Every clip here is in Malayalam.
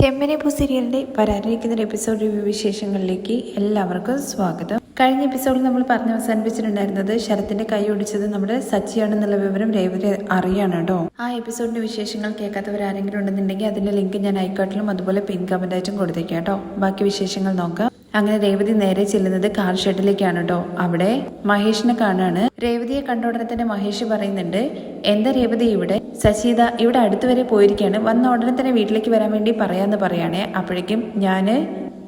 ചെമ്മനപ്പൂ സീരിയലിന്റെ വരാനിരിക്കുന്ന ഒരു എപ്പിസോഡ് റിവ്യൂ വിശേഷങ്ങളിലേക്ക് എല്ലാവർക്കും സ്വാഗതം. കഴിഞ്ഞ എപ്പിസോഡിൽ നമ്മൾ പറഞ്ഞ് അവസാനിപ്പിച്ചിട്ടുണ്ടായിരുന്നത് ശരത്തിന്റെ കൈ ഒടിച്ചത് നമ്മുടെ സച്ചിയാണെന്നുള്ള വിവരം രേവതി അറിയാണ് കേട്ടോ. ആ എപ്പിസോഡിന്റെ വിശേഷങ്ങൾ കേൾക്കാത്തവർ ആരെങ്കിലും ഉണ്ടെന്നുണ്ടെങ്കിൽ അതിന്റെ ലിങ്ക് ഞാൻ ഐക്കാട്ടിലും അതുപോലെ പിൻ കമന്റായിട്ടും കൊടുത്തേക്കാം കേട്ടോ. ബാക്കി വിശേഷങ്ങൾ നോക്കാം. അങ്ങനെ രേവതി നേരെ ചെല്ലുന്നത് കാർ ഷെഡിലേക്കാണ് കേട്ടോ അവിടെ മഹേഷിനെ കാണാണ്. രേവതിയെ കണ്ടോടനെ തന്നെ മഹേഷ് പറയുന്നുണ്ട് എന്താ രേവതി ഇവിടെ? സച്ചീത ഇവിടെ അടുത്ത് വരെ പോയിരിക്കാണ് വന്ന ഉടനെ തന്നെ വീട്ടിലേക്ക് വരാൻ വേണ്ടി പറയാന്ന് പറയാണേ. അപ്പോഴേക്കും ഞാൻ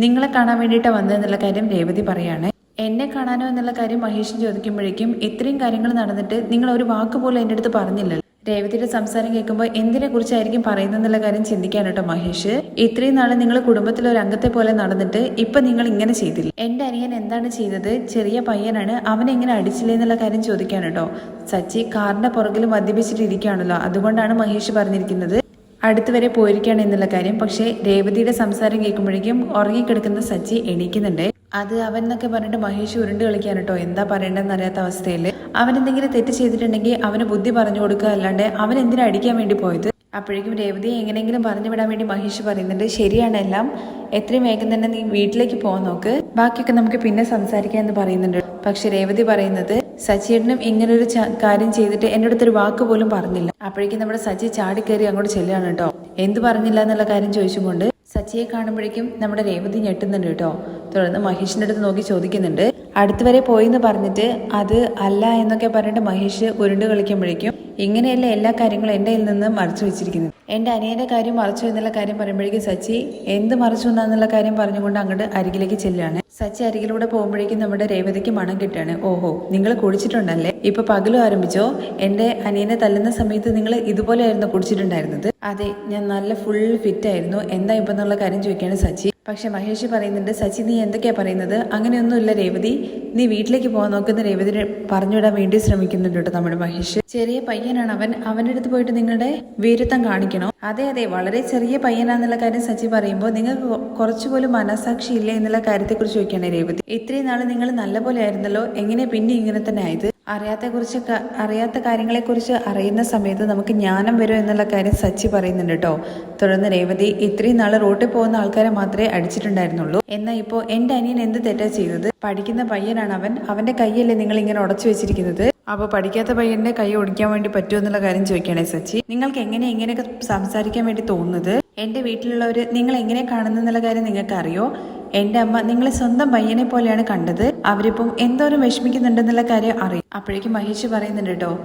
നിങ്ങളെ കാണാൻ വേണ്ടിയിട്ടാ വന്നതെന്നുള്ള കാര്യം രേവതി പറയാണ്. എന്നെ കാണാനോ എന്നുള്ള കാര്യം മഹേഷൻ ചോദിക്കുമ്പോഴേക്കും ഇത്രയും കാര്യങ്ങൾ നടന്നിട്ട് നിങ്ങൾ ഒരു വാക്ക് പോലും എന്റെ അടുത്ത് പറഞ്ഞില്ലല്ലോ. രേവതിയുടെ സംസാരം കേൾക്കുമ്പോൾ എന്തിനെ കുറിച്ചായിരിക്കും പറയുന്നതെന്നുള്ള കാര്യം ചിന്തിക്കാൻ കേട്ടോ മഹേഷ്. ഇത്രയും നാളെ നിങ്ങൾ കുടുംബത്തിലെ ഒരു അംഗത്തെ പോലെ നടന്നിട്ട് ഇപ്പൊ നിങ്ങൾ ഇങ്ങനെ ചെയ്തില്ല? എന്റെ അനിയൻ എന്താണ് ചെയ്തത്? ചെറിയ പയ്യനാണ്. അവനെ എങ്ങനെ അടിച്ചില്ലേ എന്നുള്ള കാര്യം ചോദിക്കാൻ കേട്ടോ. സച്ചി കാറിന്റെ പുറകിൽ മദ്യപിച്ചിട്ട് ഇരിക്കുകയാണല്ലോ അതുകൊണ്ടാണ് മഹേഷ് പറഞ്ഞിരിക്കുന്നത്. അടുത്ത് വരെ പോയിരിക്കുകയാണ് എന്നുള്ള കാര്യം. പക്ഷേ രേവതിയുടെ സംസാരം കേൾക്കുമ്പോഴേക്കും ഉറങ്ങിക്കിടക്കുന്ന സച്ചി എണീക്കുന്നുണ്ട്. അത് അവൻ എന്നൊക്കെ പറഞ്ഞിട്ട് മഹേഷ് ഉരുണ്ട് കളിക്കാൻ കേട്ടോ. എന്താ പറയേണ്ടതെന്ന് അറിയാത്ത അവസ്ഥയിൽ അവൻ എന്തെങ്കിലും തെറ്റ് ചെയ്തിട്ടുണ്ടെങ്കിൽ അവന് ബുദ്ധി പറഞ്ഞു കൊടുക്കുക. അല്ലാണ്ട് അവൻ എന്തിനാ അടിക്കാൻ വേണ്ടി പോയത്? അപ്പോഴേക്കും രേവതിയെ എങ്ങനെയെങ്കിലും പറഞ്ഞു വിടാൻ വേണ്ടി മഹേഷ് പറയുന്നുണ്ട്. ശരിയാണ് എല്ലാം. എത്രയും വേഗം തന്നെ നീ വീട്ടിലേക്ക് പോകാൻ നോക്ക്. ബാക്കിയൊക്കെ നമുക്ക് പിന്നെ സംസാരിക്കാം എന്ന് പറയുന്നുണ്ട്. പക്ഷെ രേവതി പറയുന്നത് സച്ചിയേട്ടനും ഇങ്ങനൊരു കാര്യം ചെയ്തിട്ട് എന്റെ അടുത്തൊരു വാക്ക് പോലും പറഞ്ഞില്ല. അപ്പോഴേക്കും നമ്മുടെ സച്ചി ചാടിക്കയറി അങ്ങോട്ട് ചെല്ലുകയാണ് കേട്ടോ. എന്ത് പറഞ്ഞില്ല എന്നുള്ള കാര്യം ചോദിച്ചുകൊണ്ട് സച്ചിയെ കാണുമ്പോഴേക്കും നമ്മുടെ രേവതി ഞെട്ടുന്നുണ്ട് കേട്ടോ. തുടർന്ന് മഹേഷിന്റെ അടുത്ത് നോക്കി ചോദിക്കുന്നുണ്ട് അടുത്തുവരെ പോയി എന്ന് പറഞ്ഞിട്ട് അത് അല്ല എന്നൊക്കെ പറഞ്ഞിട്ട് മഹേഷ് ഉരുണ്ട് കളിക്കുമ്പോഴേക്കും ഇങ്ങനെയല്ല എല്ലാ കാര്യങ്ങളും എന്റെ കയ്യിൽ നിന്ന് മറച്ചു വെച്ചിരിക്കുന്നത്? എന്റെ അനിയന്റെ കാര്യം മറച്ചു എന്നുള്ള കാര്യം പറയുമ്പോഴേക്കും സച്ചി എന്ത് മറച്ചു എന്നുള്ള കാര്യം പറഞ്ഞുകൊണ്ട് അങ്ങോട്ട് അരികിലേക്ക് ചെല്ലുകയാണ്. സച്ചി അരികിലൂടെ പോകുമ്പോഴേക്കും നമ്മുടെ രേവതിക്ക് മണം കിട്ടുകയാണ്. ഓഹോ നിങ്ങൾ കുടിച്ചിട്ടുണ്ടല്ലേ? ഇപ്പൊ പകലും ആരംഭിച്ചോ? എന്റെ അനിയനെ തല്ലുന്ന സമയത്ത് നിങ്ങൾ ഇതുപോലെയായിരുന്നു കുടിച്ചിട്ടുണ്ടായിരുന്നത്? അതെ ഞാൻ നല്ല ഫുൾ ഫിറ്റ് ആയിരുന്നു. എന്താ ഇപ്പൊ എന്നുള്ള കാര്യം ചോദിക്കുകയാണ് സച്ചി. പക്ഷെ മഹേഷ് പറയുന്നുണ്ട് സച്ചി നീ എന്തൊക്കെയാ പറയുന്നത്? അങ്ങനെയൊന്നുമില്ല രേവതി. നീ വീട്ടിലേക്ക് പോകാൻ നോക്കുന്ന രേവതിനെ പറഞ്ഞുവിടാൻ വേണ്ടി ശ്രമിക്കുന്നുണ്ട് കേട്ടോ നമ്മുടെ മഹേഷ്. ചെറിയ പയ്യനാണ് അവൻ. അവന്റെ അടുത്ത് പോയിട്ട് നിങ്ങളുടെ വീരത്വം കാണിക്കണോ? അതെ അതെ. വളരെ ചെറിയ പയ്യനാന്നുള്ള കാര്യം സച്ചി പറയുമ്പോൾ നിങ്ങൾക്ക് കുറച്ചുപോലും മനസാക്ഷി ഇല്ല എന്നുള്ള കാര്യത്തെക്കുറിച്ച് ചോദിക്കുകയാണ് രേവതി. ഇത്രയും നാൾ നിങ്ങൾ നല്ലപോലെ ആയിരുന്നല്ലോ. എങ്ങനെ പിന്നെ ഇങ്ങനെ തന്നെ ആയത്? അറിയാത്ത കുറിച്ച് അറിയാത്ത കാര്യങ്ങളെക്കുറിച്ച് അറിയുന്ന സമയത്ത് നമുക്ക് ജ്ഞാനം വരും എന്നുള്ള കാര്യം സച്ചി പറയുന്നുണ്ട് കേട്ടോ. തുടർന്ന് രേവതി ഇത്രയും നാൾ റോട്ടിൽ പോകുന്ന ആൾക്കാരെ മാത്രമേ അടിച്ചിട്ടുണ്ടായിരുന്നുള്ളൂ. എന്നാൽ ഇപ്പോൾ എന്റെ അനിയൻ എന്ത് തെറ്റാ ചെയ്തത്? പഠിക്കുന്ന പയ്യനാണ് അവൻ. അവന്റെ കൈയല്ലേ നിങ്ങൾ ഇങ്ങനെ ഉടച്ചു വെച്ചിരിക്കുന്നത്? അപ്പോൾ പഠിക്കാത്ത പയ്യന്റെ കൈ ഒടിക്കാൻ വേണ്ടി പറ്റുമോ എന്നുള്ള കാര്യം ചോദിക്കണേ സച്ചി. നിങ്ങൾക്ക് എങ്ങനെ ഇങ്ങനെയൊക്കെ സംസാരിക്കാൻ വേണ്ടി തോന്നുന്നത്? എന്റെ വീട്ടിലുള്ളവർ നിങ്ങൾ എങ്ങനെ കാണുന്നു എന്നുള്ള കാര്യം നിങ്ങൾക്ക് അറിയോ എന്റെ അമ്മ നിങ്ങളെ സ്വന്തം പയ്യനെ പോലെയാണ് കണ്ടത്. അവരിപ്പം എന്തോരം വിഷമിക്കുന്നുണ്ടെന്നുള്ള കാര്യം അറിയും. അപ്പോഴേക്കും മഹേഷ് പറയുന്നുണ്ട് കേട്ടോ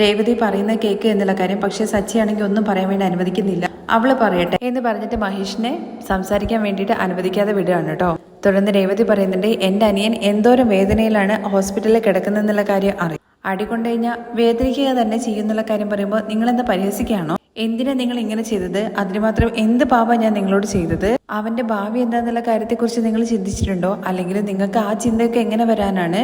രേവതി പറയുന്ന കേക്ക് എന്നുള്ള കാര്യം പക്ഷേ സച്ചിയാണെങ്കിൽ ഒന്നും പറയാൻ വേണ്ടി അനുവദിക്കുന്നില്ല. അവൾ പറയട്ടെ എന്ന് പറഞ്ഞിട്ട് മഹേഷിനെ സംസാരിക്കാൻ വേണ്ടിയിട്ട് അനുവദിക്കാതെ വിടുകയാണ് കേട്ടോ തുടർന്ന് രേവതി പറയുന്നുണ്ട് എന്റെ അനിയൻ എന്തോരം വേദനയിലാണ് ഹോസ്പിറ്റലിൽ കിടക്കുന്നതെന്നുള്ള കാര്യം അറിയും. അടികൊണ്ടു കഴിഞ്ഞാൽ വേദനിക്കുക തന്നെ ചെയ്യുന്നുള്ള കാര്യം പറയുമ്പോൾ നിങ്ങൾ എന്താ പരിഹസിക്കുകയാണോ? എന്തിനാ നിങ്ങൾ ഇങ്ങനെ ചെയ്തത്? അതിന് മാത്രം എന്ത് പാപ ഞാൻ നിങ്ങളോട് ചെയ്തത്? അവന്റെ ഭാവി എന്താണെന്നുള്ള കാര്യത്തെക്കുറിച്ച് നിങ്ങൾ ചിന്തിച്ചിട്ടുണ്ടോ? അല്ലെങ്കിൽ നിങ്ങൾക്ക് ആ ചിന്തയൊക്കെ എങ്ങനെ വരാനാണ്?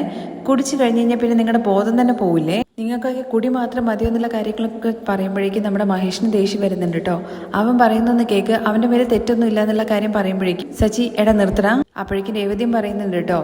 കുടിച്ചു കഴിഞ്ഞു കഴിഞ്ഞാൽ പിന്നെ നിങ്ങളുടെ ബോധം തന്നെ പോവില്ലേ? നിങ്ങൾക്കൊക്കെ കുടി മാത്രം മതി എന്നുള്ള കാര്യങ്ങളൊക്കെ പറയുമ്പോഴേക്കും നമ്മുടെ മഹേഷിന് ദേഷ്യം വരുന്നുണ്ട് കേട്ടോ. അവൻ പറയുന്നൊന്ന് കേക്ക് അവന്റെ മേലെ തെറ്റൊന്നും ഇല്ല എന്നുള്ള കാര്യം പറയുമ്പോഴേക്കും സച്ചി എടാ നിർത്തണ അപ്പോഴേക്കും രേവതിയും പറയുന്നുണ്ട് കേട്ടോ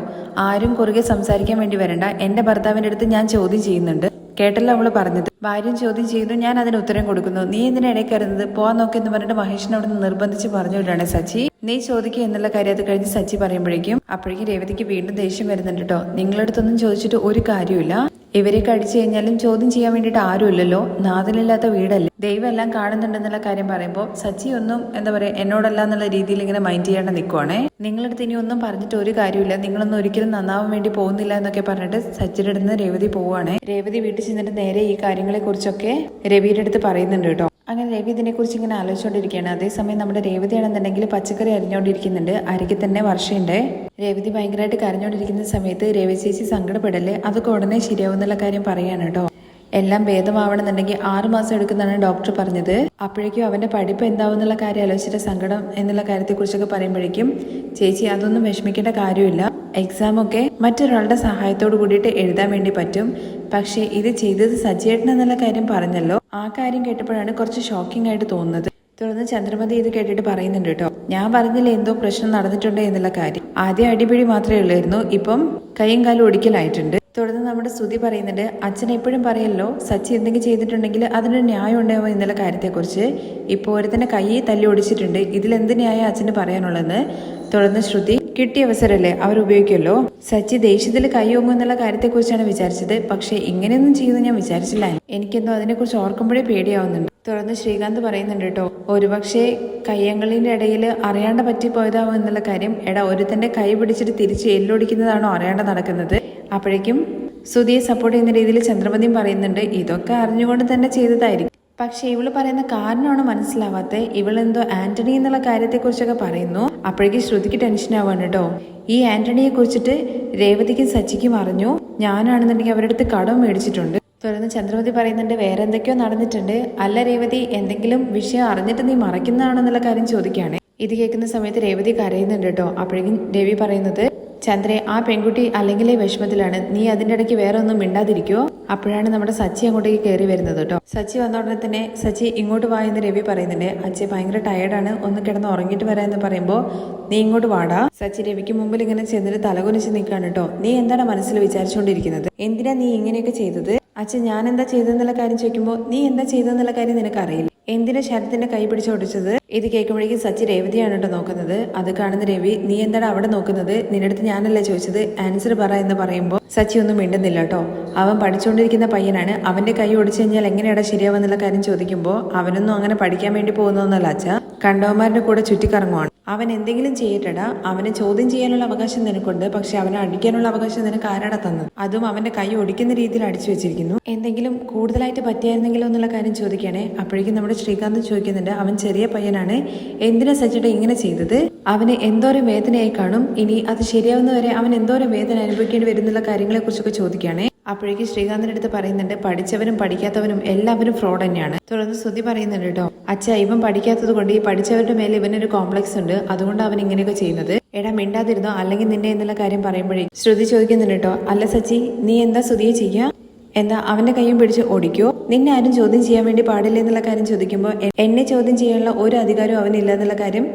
ആരും കുറുകെ സംസാരിക്കാൻ വേണ്ടി വരണ്ട. എന്റെ ഭർത്താവിന്റെ അടുത്ത് ഞാൻ ചോദ്യം ചെയ്യുന്നുണ്ട്. കേട്ടല്ലോ അവൾ പറഞ്ഞത്. ഭാര്യയും ചോദ്യം ചെയ്യുന്നു ഞാൻ അതിന് ഉത്തരം കൊടുക്കുന്നു. നീ എന്തിനാ ഇടയിൽ അറിയുന്നത് പോവാൻ നോക്കി എന്ന് പറഞ്ഞിട്ട് മഹേഷിനെ അവിടെ നിന്ന് നിർബന്ധിച്ച് പറഞ്ഞു വിടാണ് സച്ചി. നീ ചോദിക്കുക എന്നുള്ള കാര്യം അത് കഴിഞ്ഞ് സച്ചി പറയുമ്പോഴേക്കും അപ്പോഴേക്കും രേവതിക്ക് വീണ്ടും ദേഷ്യം വരുന്നുണ്ട് കേട്ടോ. നിങ്ങളടുത്തൊന്നും ചോദിച്ചിട്ട് ഒരു കാര്യമില്ല ഇവരെയൊക്കെ കടിച്ചു കഴിഞ്ഞാലും ചോദ്യം ചെയ്യാൻ വേണ്ടിയിട്ട് ആരുമില്ലല്ലോ? നാഥനില്ലാത്ത വീടല്ലേ? ദൈവം എല്ലാം കാണുന്നുണ്ടെന്നുള്ള കാര്യം പറയുമ്പോൾ സച്ചി ഒന്നും എന്താ പറയുക എന്നോടല്ല എന്നുള്ള രീതിയിൽ ഇങ്ങനെ മൈൻഡ് ചെയ്യാണ്ട് നിൽക്കുവാണേ നിങ്ങളടുത്ത് ഇനി ഒന്നും പറഞ്ഞിട്ട് ഒരു കാര്യമില്ല നിങ്ങളൊന്നും ഒരിക്കലും നന്നാവാൻ വേണ്ടി പോകുന്നില്ല എന്നൊക്കെ പറഞ്ഞിട്ട് സച്ചിയുടെ അടുത്ത് രേവതി പോവുകയാണ് രേവതി വീട്ടിൽ ചെന്നിട്ട് നേരെ ഈ കാര്യങ്ങളെ കുറിച്ചൊക്കെ രവിയുടെ അടുത്ത് പറയുന്നുണ്ട് കേട്ടോ. അങ്ങനെ രവി ഇതിനെക്കുറിച്ച് ഇങ്ങനെ ആലോചിച്ചുകൊണ്ടിരിക്കുകയാണ് അതേസമയം നമ്മുടെ രേവതിയാണെന്നുണ്ടെങ്കിൽ പച്ചക്കറി അരിഞ്ഞുകൊണ്ടിരിക്കുന്നുണ്ട് അരികെ തന്നെ വർഷയുണ്ട്. രേവതി ഭയങ്കരമായിട്ട് കരഞ്ഞുകൊണ്ടിരിക്കുന്ന സമയത്ത് രവി ചേച്ചി സങ്കടപ്പെടല്ലേ? അതൊക്കെ ഉടനെ ശരിയാവും എന്നുള്ള കാര്യം പറയാണ് കേട്ടോ. എല്ലാം ഭേദമാവണമെന്നുണ്ടെങ്കിൽ ആറ് മാസം എടുക്കുന്നതാണ് ഡോക്ടർ പറഞ്ഞത്. അപ്പോഴേക്കും അവന്റെ പഠിപ്പ് എന്താവുന്നുള്ള കാര്യം ആലോചിച്ചിട്ട് സങ്കടം എന്നുള്ള കാര്യത്തെക്കുറിച്ചൊക്കെ പറയുമ്പോഴേക്കും ചേച്ചി അതൊന്നും വിഷമിക്കേണ്ട കാര്യമില്ല. എക്സാം ഒക്കെ മറ്റൊരാളുടെ സഹായത്തോട് കൂടിയിട്ട് എഴുതാൻ വേണ്ടി പറ്റും. പക്ഷേ ഇത് ചെയ്തത് സജ്ജേട്ടൻ എന്നുള്ള കാര്യം പറഞ്ഞല്ലോ. ആ കാര്യം കേട്ടപ്പോഴാണ് കുറച്ച് ഷോക്കിംഗ് ആയിട്ട് തോന്നുന്നത്. തുടർന്ന് ചന്ദ്രമതി ഇത് കേട്ടിട്ട് പറയുന്നുണ്ട് കേട്ടോ. ഞാൻ പറഞ്ഞില്ല എന്തോ പ്രശ്നം നടന്നിട്ടുണ്ട് എന്നുള്ള കാര്യം. ആദ്യം അടിപിടി മാത്രമേ ഉള്ളായിരുന്നു. ഇപ്പം കൈയും കാലും ഒടിക്കലായിട്ടുണ്ട്. തുടർന്ന് നമ്മുടെ സ്തുതി പറയുന്നുണ്ട് അച്ഛൻ എപ്പോഴും പറയല്ലോ സച്ചി എന്തെങ്കിലും ചെയ്തിട്ടുണ്ടെങ്കിൽ അതിനൊരു ന്യായം ഉണ്ടാവും എന്നുള്ള കാര്യത്തെക്കുറിച്ച്. ഇപ്പോൾ തന്നെ കൈ തല്ലി ഒടിച്ചിട്ടുണ്ട്. ഇതിലെന്ത് ന്യായം അച്ഛന് പറയാനുള്ളതെന്ന്? തുടർന്ന് ശ്രുതി കിട്ടിയ അവസരമല്ലേ? അവർ ഉപയോഗിക്കുമല്ലോ? സച്ചി ദേഷ്യത്തിൽ കൈ ഓങ്ങും എന്നുള്ള കാര്യത്തെക്കുറിച്ചാണ് വിചാരിച്ചത്. പക്ഷേ ഇങ്ങനെയൊന്നും ചെയ്യുമെന്ന് ഞാൻ വിചാരിച്ചില്ല. എനിക്കെന്തോ അതിനെക്കുറിച്ച് ഓർക്കുമ്പോഴേ പേടിയാവുന്നുണ്ട്. തുടർന്ന് ശ്രീകാന്ത് പറയുന്നുണ്ട് കേട്ടോ ഒരുപക്ഷെ കയ്യങ്ങളിന്റെ ഇടയിൽ അറിയാണ്ട് പറ്റിപ്പോയതാവും എന്നുള്ള കാര്യം. എടാ ഒരുത്തന്റെ കൈ പിടിച്ചിട്ട് തിരിച്ച് എല്ലൊടിക്കുന്നതാണോ അറിയാണ്ട് നടക്കുന്നത്? അപ്പോഴേക്കും സുധിയെ സപ്പോർട്ട് ചെയ്യുന്ന രീതിയിൽ ചന്ദ്രമതിയും പറയുന്നുണ്ട് ഇതൊക്കെ അറിഞ്ഞുകൊണ്ട് തന്നെ ചെയ്തതായിരിക്കും. പക്ഷെ ഇവൾ പറയുന്ന കാരണമാണ് മനസ്സിലാവാത്ത ഇവളെന്തോ ആന്റണി എന്നുള്ള കാര്യത്തെക്കുറിച്ചൊക്കെ പറയുന്നു. അപ്പോഴേക്കും ശ്രുതിക്ക് ടെൻഷൻ ആവാണ് കേട്ടോ. ഈ ആന്റണിയെ കുറിച്ചിട്ട് രേവതിക്കും സച്ചിക്കും അറിഞ്ഞു. ഞാനാണെന്നുണ്ടെങ്കിൽ അവരുടെ അടുത്ത് കടം മേടിച്ചിട്ടുണ്ട്. തുടർന്ന് ചന്ദ്രമതി പറയുന്നുണ്ട് വേറെ എന്തൊക്കെയോ നടന്നിട്ടുണ്ട്. അല്ല രേവതി എന്തെങ്കിലും വിഷയം അറിഞ്ഞിട്ട് നീ മറയ്ക്കുന്നതാണെന്നുള്ള കാര്യം ചോദിക്കുകയാണ്. ഇത് കേൾക്കുന്ന സമയത്ത് രേവതി കരയുന്നുണ്ട് കേട്ടോ. അപ്പോഴേക്കും രവി പറയുന്നത് ചന്ദ്രെ ആ പെൺകുട്ടി അല്ലെങ്കിലേ വിഷമത്തിലാണ്. നീ അതിന്റെ ഇടയ്ക്ക് വേറെ ഒന്നും മിണ്ടാതിരിക്കോ? അപ്പോഴാണ് നമ്മുടെ സച്ചി അങ്ങോട്ടേക്ക് കയറി വരുന്നത് കേട്ടോ. സച്ചി വന്ന ഉടനെ തന്നെ സച്ചി ഇങ്ങോട്ട് വാ എന്ന് രവി പറയുന്നുണ്ട്. അച്ഛൻ ഭയങ്കര ടയർഡാണ് ഒന്ന് കിടന്ന് ഉറങ്ങിയിട്ട് വരാം എന്ന് പറയുമ്പോൾ നീ ഇങ്ങോട്ട് വാടാ. സച്ചി രവിക്ക് മുമ്പിൽ ഇങ്ങനെ ചെന്നിട്ട് തലകുനിച്ച് നിൽക്കാണ് കേട്ടോ. നീ എന്താണ് മനസ്സിൽ വിചാരിച്ചുകൊണ്ടിരിക്കുന്നത്? എന്തിനാ നീ ഇങ്ങനെയൊക്കെ ചെയ്തത്? അച്ഛൻ ഞാൻ എന്താ ചെയ്തെന്നുള്ള കാര്യം ചോദിക്കുമ്പോൾ നീ എന്താ ചെയ്തെന്നുള്ള കാര്യം നിനക്കറിയില്ല. എന്തിനാ ശരത്തിന്റെ കൈ പിടിച്ച് ഓടിച്ചത്? ഇത് കേൾക്കുമ്പോഴേക്കും സച്ചി രേവതിയാണ് കേട്ടോ നോക്കുന്നത്. അത് കാണുന്ന രവി നീ എന്താണ് അവിടെ നോക്കുന്നത്? നിന്റെ അടുത്ത് ഞാനല്ലേ ചോദിച്ചത്? ആൻസർ പറ എന്ന് പറയുമ്പോൾ സച്ചി ഒന്നും മിണ്ടുന്നില്ല കേട്ടോ. അവൻ പഠിച്ചുകൊണ്ടിരിക്കുന്ന പയ്യനാണ്. അവന്റെ കൈ ഓടിച്ചു കഴിഞ്ഞാൽ എങ്ങനെയാണ് ശരിയാവുന്നുള്ള കാര്യം ചോദിക്കുമ്പോൾ അവനൊന്നും അങ്ങനെ പഠിക്കാൻ വേണ്ടി പോകുന്നൊന്നല്ല അച്ഛ. കണ്ടവന്മാരുടെ കൂടെ ചുറ്റിക്കറങ്ങുവാണ്. അവൻ എന്തെങ്കിലും ചെയ്യട്ടടാ. അവനെ ചോദ്യം ചെയ്യാനുള്ള അവകാശം നിനക്കുണ്ട്. പക്ഷെ അവനെ അടിക്കാനുള്ള അവകാശം നിനക്ക് ആരാടാ തന്നത് അതും അവന്റെ കൈ ഒടിക്കുന്ന രീതിയിൽ അടിച്ചു വെച്ചിരിക്കുന്നു. എന്തെങ്കിലും കൂടുതലായിട്ട് പറ്റിയായിരുന്നെങ്കിലോ എന്നുള്ള കാര്യം ചോദിക്കണേ. അപ്പോഴേക്കും നമ്മുടെ ശ്രീകാന്ത് ചോദിക്കുന്നുണ്ട് അവൻ ചെറിയ പയ്യനാണ്. എന്തിനാ സച്ചിട്ട് ഇങ്ങനെ ചെയ്തത്? അവന് എന്തോരം വേദനയായി കാണും. ഇനി അത് ശരിയാവുന്നവരെ അവൻ എന്തോരം വേദന അനുഭവിക്കേണ്ടി വരുന്നുള്ള കാര്യങ്ങളെ കുറിച്ചൊക്കെ ചോദിക്കുകയാണെ അപ്പോഴേക്ക് ശ്രീകാന്തിന്റെ അടുത്ത് പറയുന്നുണ്ട് പഠിച്ചവരും പഠിക്കാത്തവരും എല്ലാവരും ഫ്രോഡ് തന്നെയാണ്. തുടർന്ന് ശ്രുതി പറയുന്നുണ്ട് കേട്ടോ അച്ഛ ഇവൻ പഠിക്കാത്തത് കൊണ്ട് ഈ പഠിച്ചവരുടെ മേലെ ഇവനൊരു കോംപ്ലക്സ് ഉണ്ട്. അതുകൊണ്ട് അവൻ ഇങ്ങനെയൊക്കെ ചെയ്യുന്നത്. എടാ മിണ്ടാതിരുന്നോ? അല്ലെങ്കിൽ നിന്നെ എന്നുള്ള കാര്യം പറയുമ്പോഴേ. ശ്രുതി ചോദിക്കുന്നുണ്ട് കേട്ടോ അല്ല സച്ചി നീ എന്താ ശ്രുതിയെ ചെയ്യാ എന്താ അവന്റെ കൈയും പിടിച്ച് ഓടിക്കോ? നിന്നെ ആരും ചോദ്യം ചെയ്യാൻ വേണ്ടി പാടില്ല എന്നുള്ള കാര്യം ചോദിക്കുമ്പോൾ എന്നെ ചോദ്യം ചെയ്യാനുള്ള ഒരു അധികാരവും അവനില്ല എന്നുള്ള കാര്യം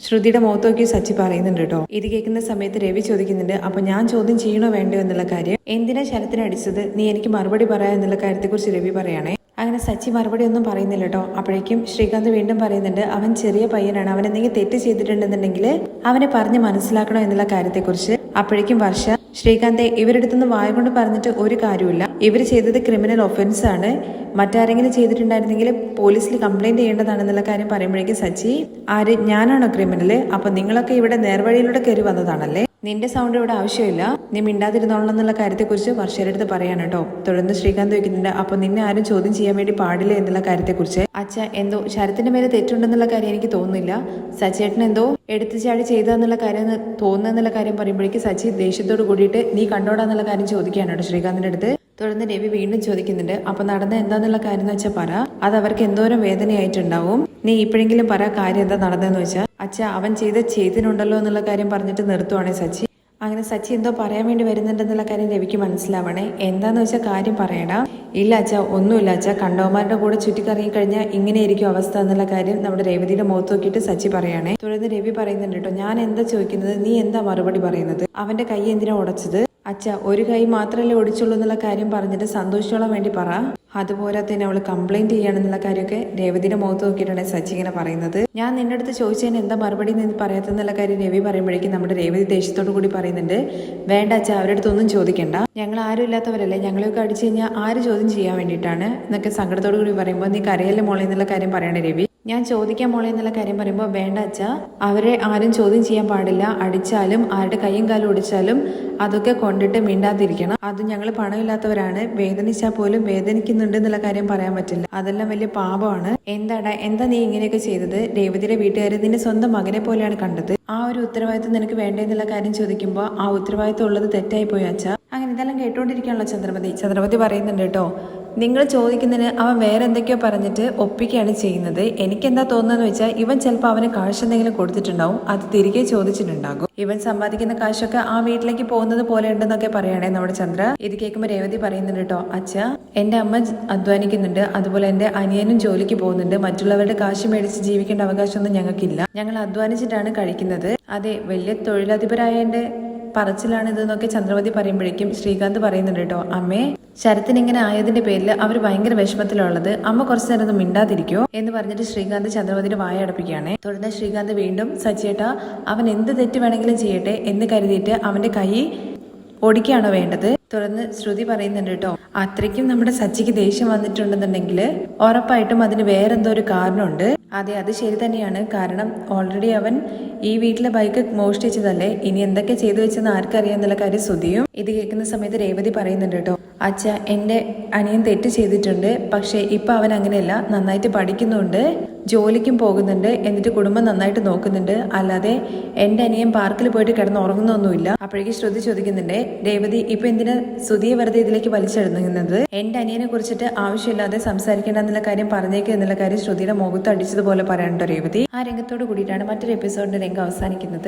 ശ്രുതിയുടെ മുഖത്ത് നോക്കി സച്ചി പറയുന്നുണ്ട് കേട്ടോ. ഇത് കേൾക്കുന്ന സമയത്ത് രവി ചോദിക്കുന്നുണ്ട് അപ്പൊ ഞാൻ ചോദ്യം ചെയ്യണോ വേണ്ടോ എന്നുള്ള കാര്യം? എന്തിനാ ശരത്തിന് അടിച്ചത്? നീ എനിക്ക് മറുപടി പറയാ എന്നുള്ള കാര്യത്തെക്കുറിച്ച് രവി പറയണേ. അങ്ങനെ സച്ചി മറുപടി ഒന്നും പറയുന്നില്ല കേട്ടോ. അപ്പോഴേക്കും ശ്രീകാന്ത് വീണ്ടും പറയുന്നുണ്ട് അവൻ ചെറിയ പയ്യനാണ്. അവൻ എന്തെങ്കിലും തെറ്റ് ചെയ്തിട്ടുണ്ടെന്നുണ്ടെങ്കിൽ അവനെ പറഞ്ഞ് മനസ്സിലാക്കണോ എന്നുള്ള കാര്യത്തെക്കുറിച്ച്? അപ്പോഴേക്കും വർഷ ശ്രീകാന്തെ ഇവരുടെ അടുത്തുനിന്ന് വായ കൊണ്ട് പറഞ്ഞിട്ട് ഒരു കാര്യമില്ല ഇവർ ചെയ്തത് ക്രിമിനൽ ഒഫൻസ് ആണ്. മറ്റാരെങ്കിലും ചെയ്തിട്ടുണ്ടായിരുന്നെങ്കിൽ പോലീസിൽ കംപ്ലൈന്റ് ചെയ്യേണ്ടതാണെന്നുള്ള കാര്യം പറയുമ്പോഴേക്കും സച്ചി ആര്? ഞാനാണോ ക്രിമിനൽ അപ്പൊ നിങ്ങളൊക്കെ ഇവിടെ നേർവഴിയിലൂടെ കയറി വന്നതാണല്ലേ? നിന്റെ സൗണ്ട് ഇവിടെ ആവശ്യമില്ല. നീ മിണ്ടാതിരുന്നോളണം എന്നുള്ള കാര്യത്തെക്കുറിച്ച് വർഷയുടെ പറയാൻ കേട്ടോ. തുടർന്ന് ശ്രീകാന്ത് വയ്ക്കുന്നുണ്ട് അപ്പൊ നിന്നെ ആരും ചോദ്യം ചെയ്യാൻ വേണ്ടി പാടില്ല എന്നുള്ള കാര്യത്തെക്കുറിച്ച്? അച്ഛ എന്തോ ശരത്തിന്റെ മേലെ തെറ്റുണ്ടെന്നുള്ള കാര്യം എനിക്ക് തോന്നുന്നില്ല. സച്ചേട്ടൻ എന്തോ എടുത്തു ചാടി ചെയ്തെന്നുള്ള കാര്യം തോന്നുന്നെന്നുള്ള കാര്യം പറയുമ്പോഴേക്കും സച്ചി ദേഷ്യത്തോട് കൂടിയിട്ട് നീ കണ്ടോടാന്നുള്ള കാര്യം ചോദിക്കുകയാണ് കേട്ടോ ശ്രീകാന്തിന്റെ അടുത്ത്. തുടർന്ന് രവി വീണ്ടും ചോദിക്കുന്നുണ്ട് അപ്പൊ നടന്ന എന്താന്നുള്ള കാര്യം എന്ന് വെച്ചാൽ പറ. അത് അവർക്ക് എന്തോരം വേദനയായിട്ടുണ്ടാവും. നീ ഇപ്പോഴെങ്കിലും പറ കാര്യം എന്താ നടന്നതെന്ന് വെച്ചാൽ അച്ഛ അവൻ ചെയ്ത ചെയ്തിനുണ്ടല്ലോ എന്നുള്ള കാര്യം പറഞ്ഞിട്ട് നിർത്തുവാണേ സച്ചി. അങ്ങനെ സച്ചി എന്തോ പറയാൻ വേണ്ടി വരുന്നുണ്ടെന്നുള്ള കാര്യം രവിക്ക് മനസ്സിലാവണേ. എന്താന്ന് വെച്ചാൽ കാര്യം പറയടാ. ഇല്ല അച്ഛ ഒന്നുമില്ല അച്ഛ. കണ്ടവന്മാരുടെ കൂടെ ചുറ്റിക്കറങ്ങി കഴിഞ്ഞാൽ ഇങ്ങനെയായിരിക്കും അവസ്ഥ എന്നുള്ള കാര്യം നമ്മുടെ രേവതിയുടെ മുഖത്ത് നോക്കിയിട്ട് സച്ചി പറയണേ. തുടർന്ന് രവി പറയുന്നുണ്ട് കേട്ടോ ഞാൻ എന്താ ചോദിക്കുന്നത്? നീ എന്താ മറുപടി പറയുന്നത്? അവന്റെ കൈ എന്തിനാ ഉടച്ചത്? അച്ഛ ഒരു കൈ മാത്രമല്ലേ ഒടിച്ചുള്ളൂ എന്നുള്ള കാര്യം പറഞ്ഞിട്ട് സന്തോഷിച്ചോളാൻ വേണ്ടി പറ. അതുപോലെ തന്നെ അവൾ കംപ്ലൈന്റ് ചെയ്യണമെന്നുള്ള കാര്യമൊക്കെ രേവതിയുടെ മുഖത്ത് നോക്കിയിട്ടാണ് സച്ചി ഇങ്ങനെ പറയുന്നത്. ഞാൻ നിന്റെ അടുത്ത് ചോദിച്ചതിന് എന്താ മറുപടി നീ പറയാത്തെന്നുള്ള കാര്യം രവി പറയുമ്പോഴേക്കും നമ്മുടെ രേവതി ദേഷ്യത്തോടു കൂടി പറയുന്നുണ്ട്. വേണ്ട അച്ഛ അവരുടെ ഒന്നും ചോദിക്കണ്ട. ഞങ്ങൾ ആരും ഇല്ലാത്തവരല്ലേ ഞങ്ങളെയൊക്കെ അടിച്ചു കഴിഞ്ഞാൽ ആര് ചോദ്യം ചെയ്യാൻ വേണ്ടിയിട്ടാണ് എന്നൊക്കെ സങ്കടത്തോടു കൂടി പറയുമ്പോൾ നീ കരയല്ലേ മോളെ എന്നുള്ള കാര്യം പറയണേ രവി. ഞാൻ ചോദിക്കാൻ മോളെ എന്നുള്ള കാര്യം പറയുമ്പോൾ വേണ്ട അച്ഛ അവരെ ആരും ചോദ്യം ചെയ്യാൻ പാടില്ല. അടിച്ചാലും ആരുടെ കൈയും കാലും ഒടിച്ചാലും അതൊക്കെ കൊണ്ടിട്ട് മിണ്ടാതിരിക്കണം. അത് ഞങ്ങൾ പണമില്ലാത്തവരാണ്. വേദനിച്ചാൽ പോലും വേദനിക്കുന്നുണ്ട് എന്നുള്ള കാര്യം പറയാൻ പറ്റില്ല. അതെല്ലാം വലിയ പാപമാണ്. എന്താടാ എന്താ നീ ഇങ്ങനെയൊക്കെ ചെയ്തത്? രേവതിയുടെ വീട്ടുകാർ നിന്നെ സ്വന്തം മകനെ പോലെയാണ് കണ്ടത്. ആ ഒരു ഉത്തരവാദിത്വം നിനക്ക് വേണ്ടെന്നുള്ള കാര്യം ചോദിക്കുമ്പോൾ ആ ഉത്തരവാദിത്വം ഉള്ളത് തെറ്റായി പോയി അച്ഛാ? അങ്ങനെ ഇതെല്ലാം കേട്ടോണ്ടിരിക്കുകയാണല്ലോ ചന്ദ്രപതി ചന്ദ്രപതി പറയുന്നുണ്ട് കേട്ടോ നിങ്ങൾ ചോദിക്കുന്നതിന് അവൻ വേറെ എന്തൊക്കെയോ പറഞ്ഞിട്ട് ഒപ്പിക്കുകയാണ് ചെയ്യുന്നത്. എനിക്കെന്താ തോന്നുന്നതെന്ന് വെച്ചാൽ ഇവൻ ചിലപ്പോൾ അവന് കാശ് എന്തെങ്കിലും കൊടുത്തിട്ടുണ്ടാവും. അത് തിരികെ ചോദിച്ചിട്ടുണ്ടാകും. ഇവൻ സമ്പാദിക്കുന്ന കാശൊക്കെ ആ വീട്ടിലേക്ക് പോകുന്നത് പോലെ ഉണ്ടെന്നൊക്കെ പറയണേ നമ്മുടെ ചന്ദ്ര. ഇത് കേൾക്കുമ്പോൾ രേവതി പറയുന്നുണ്ട് കേട്ടോ അച്ഛ എന്റെ അമ്മ അധ്വാനിക്കുന്നുണ്ട്. അതുപോലെ എന്റെ അനിയനും ജോലിക്ക് പോകുന്നുണ്ട്. മറ്റുള്ളവരുടെ കാശ് മേടിച്ച് ജീവിക്കേണ്ട അവകാശമൊന്നും ഞങ്ങൾക്കില്ല. ഞങ്ങൾ അധ്വാനിച്ചിട്ടാണ് കഴിക്കുന്നത്. അതെ വലിയ തൊഴിലധിപരായ പറച്ചിലാണ് ഇതെന്നൊക്കെ ചന്ദ്രമതി പറയുമ്പോഴേക്കും ശ്രീകാന്ത് പറയുന്നുണ്ട് കേട്ടോ അമ്മേ ശരത്തിന് ഇങ്ങനെ ആയതിന്റെ പേരിൽ അവർ ഭയങ്കര വിഷമത്തിലുള്ളത് അമ്മ കുറച്ചു നേരം മിണ്ടാതിരിക്കോ? എന്ന് പറഞ്ഞിട്ട് ശ്രീകാന്ത് ചന്ദ്രമതിയുടെ വായ അടപ്പിക്കുകയാണ്. തുടർന്ന് ശ്രീകാന്ത് വീണ്ടും സച്ചേട്ട അവൻ എന്ത് തെറ്റ് വേണമെങ്കിലും ചെയ്യട്ടെ എന്ന് കരുതിയിട്ട് അവന്റെ കൈ ഒടിക്കുകയാണോ വേണ്ടത്? തുടർന്ന് ശ്രുതി പറയുന്നുണ്ട് കേട്ടോ. അത്രയ്ക്കും നമ്മുടെ സച്ചിക്ക് ദേഷ്യം വന്നിട്ടുണ്ടെന്നുണ്ടെങ്കിൽ ഉറപ്പായിട്ടും അതിന് വേറെന്തോ ഒരു കാരണമുണ്ട്. അതെ അത് ശരി തന്നെയാണ്. കാരണം ഓൾറെഡി അവൻ ഈ വീട്ടിലെ ബൈക്ക് മോഷ്ടിച്ചതല്ലേ? ഇനി എന്തൊക്കെ ചെയ്തു വെച്ചെന്ന് ആർക്കറിയാന്നുള്ള കാര്യം ശ്രുതിയും ഇത് കേൾക്കുന്ന സമയത്ത് രേവതി പറയുന്നുണ്ട് കേട്ടോ. അച്ഛ എന്റെ അനിയൻ തെറ്റ് ചെയ്തിട്ടുണ്ട്. പക്ഷേ ഇപ്പം അവൻ അങ്ങനെയല്ല. നന്നായിട്ട് പഠിക്കുന്നുണ്ട്. ജോലിക്കും പോകുന്നുണ്ട്. എന്നിട്ട് കുടുംബം നന്നായിട്ട് നോക്കുന്നുണ്ട്. അല്ലാതെ എന്റെ അനിയൻ പാർക്കിൽ പോയിട്ട് കിടന്ന് ഉറങ്ങുന്നൊന്നുമില്ല അപ്പോഴേക്കും ശ്രുതി ചോദിക്കുന്നുണ്ട് രേവതി ഇപ്പൊ എന്തിനാ ശ്രുതിയെ വെറുതെ ഇതിലേക്ക് വലിച്ചെടുക്കുന്നത് എന്റെ അനിയനെ കുറിച്ചിട്ട് ആവശ്യമില്ലാതെ സംസാരിക്കേണ്ട എന്നുള്ള കാര്യം പറഞ്ഞേക്കുക എന്നുള്ള കാര്യം ശ്രുതിയുടെ മുഖത്ത് അടിച്ചതുപോലെ പറയാനുണ്ടോ രേവതി ആ രംഗത്തോട് കൂടിയിട്ടാണ് മറ്റൊരു എപ്പിസോഡിന്റെ രംഗം അവസാനിക്കുന്നത്.